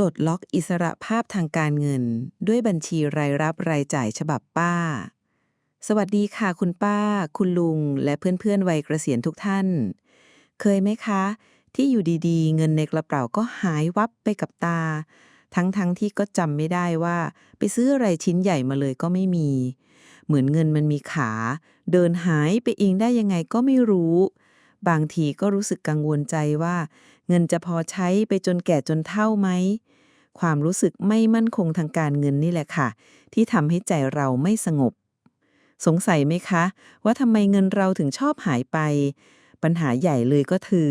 ลดล็อกอิสระภาพทางการเงิน ด้วยบัญชีรายรับรายจ่ายฉบับป้า สวัสดีค่ะคุณป้า คุณลุง และเพื่อนๆวัยเกษียณทุกท่าน เคยไหมคะ ที่อยู่ดีๆ เงินในกระเป๋าก็หายวับไปกับตา ทั้งๆที่ก็จำไม่ได้ว่า ไปซื้ออะไรชิ้นใหญ่มาเลยก็ไม่มี เหมือนเงินมันมีขา เดินหายไปเองได้ยังไงก็ไม่รู้บางทีก็รู้สึกกังวลใจว่า เงินจะพอใช้ไปจนแก่จนเฒ่าไหม ความรู้สึกไม่มั่นคงทางการเงินนี่แหละค่ะ ที่ทำให้ใจเราไม่สงบ สงสัยไหมคะ ว่าทำไมเงินเราถึงชอบหายไป ปัญหาใหญ่เลยก็คือ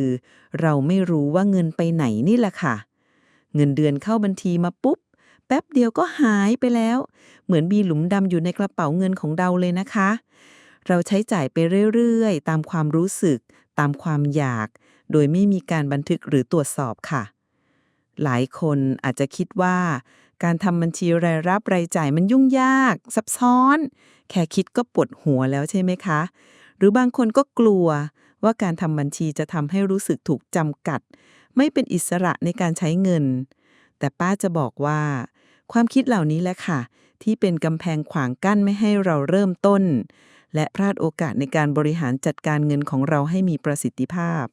เราไม่รู้ว่าเงินไปไหนนี่แหละค่ะ เงินเดือนเข้าบัญชีมาปุ๊บ แป๊บเดียวก็หายไปแล้ว เหมือนมีหลุมดำอยู่ในกระเป๋าเงินของเราเลยนะคะ เราใช้จ่ายไปเรื่อยๆ ตามความรู้สึก ตามความอยาก โดยไม่มีการบันทึกหรือตรวจสอบค่ะ หลายคนอาจจะคิดว่า การทำบัญชีรายรับรายจ่ายมันยุ่งยาก ซับซ้อน แค่คิดก็ปวดหัวแล้วใช่ไหมคะ หรือบางคนก็กลัวว่าการทำบัญชีจะทำให้รู้สึกถูกจำกัด ไม่เป็นอิสระในการใช้เงิน แต่ป้าจะบอกว่า ความคิดเหล่านี้แหละค่ะ ที่เป็นกำแพงขวางกั้นไม่ให้เราเริ่มต้น และพลาดโอกาสในการบริหารจัดการเงินของเราให้มีประสิทธิภาพ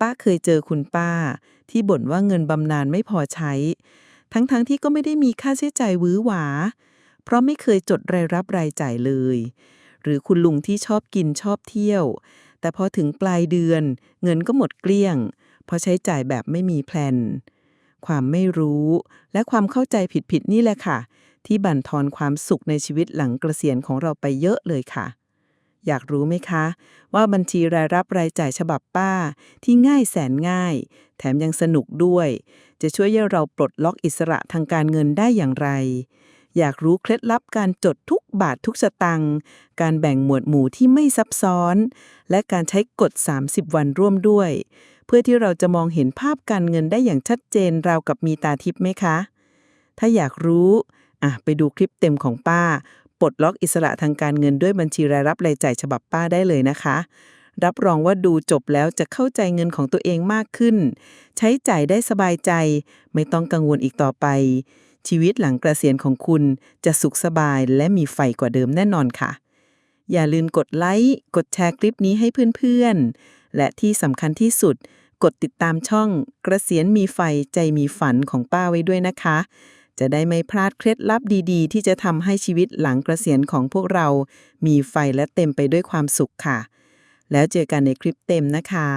ป้าเคยเจอคุณป้า ที่บ่นว่าเงินบำนาญไม่พอใช้ ทั้งๆทที่ก็ไม่ได้มีค่าใช้จ่ายวือหวา เพราะไม่เคยจดรายรับรายจ่ายเลย หรือคุณลุงที่ชอบกินชอบเที่ยว แต่พอถึงปลายเดือน เงินก็หมดเกลี้ยง เพราะใช้จ่ายแบบไม่มีแพลน ความไม่รู้และความเข้าใจผิดๆนี่แหละค่ะ ที่บั่นทอนความสุขในชีวิตหลังเกษียณของเราไปเยอะเลยค่ะ อยากรู้ไหมคะ ว่าบัญชีรายรับรายจ่ายฉบับป้า ที่ง่ายแสนง่าย แถมยังสนุกด้วย จะช่วยให้เราปลดล็อกอิสระทางการเงินได้อย่างไร อยากรู้เคล็ดลับการจดทุกบาททุกสตังค์การแบ่งหมวดหมู่ที่ไม่ซับซ้อน และการใช้กฎ 30 วันร่วมด้วย เพื่อที่เราจะมองเห็นภาพการเงินได้อย่างชัดเจนราวกับมีตาทิพย์ไหมคะ ถ้าอยากรู้อะไปดูคลิปเต็มของป้า ปลดล็อกอิสระทางการเงินด้วยบัญชีรายรับรายจ่ายฉบับป้าได้เลยนะคะ รับรองว่าดูจบแล้วจะเข้าใจเงินของตัวเองมากขึ้น ใช้จ่ายได้สบายใจ ไม่ต้องกังวลอีกต่อไป ชีวิตหลังเกษียณของคุณจะสุขสบายและมีไฟกว่าเดิมแน่นอนค่ะ อย่าลืมกดไลค์กดแชร์คลิปนี้ให้เพื่อนๆ และที่สำคัญที่สุด กดติดตามช่องกเกษียณมีไฟใจมีฝันของป้าไว้ด้วยนะคะ จะได้ไม่พลาดเคล็ดลับดีๆ ที่จะทำให้ชีวิตหลังเกษียณของพวกเรา มีไฟและเต็มไปด้วยความสุขค่ะ แล้วเจอกันในคลิปเต็มนะคะ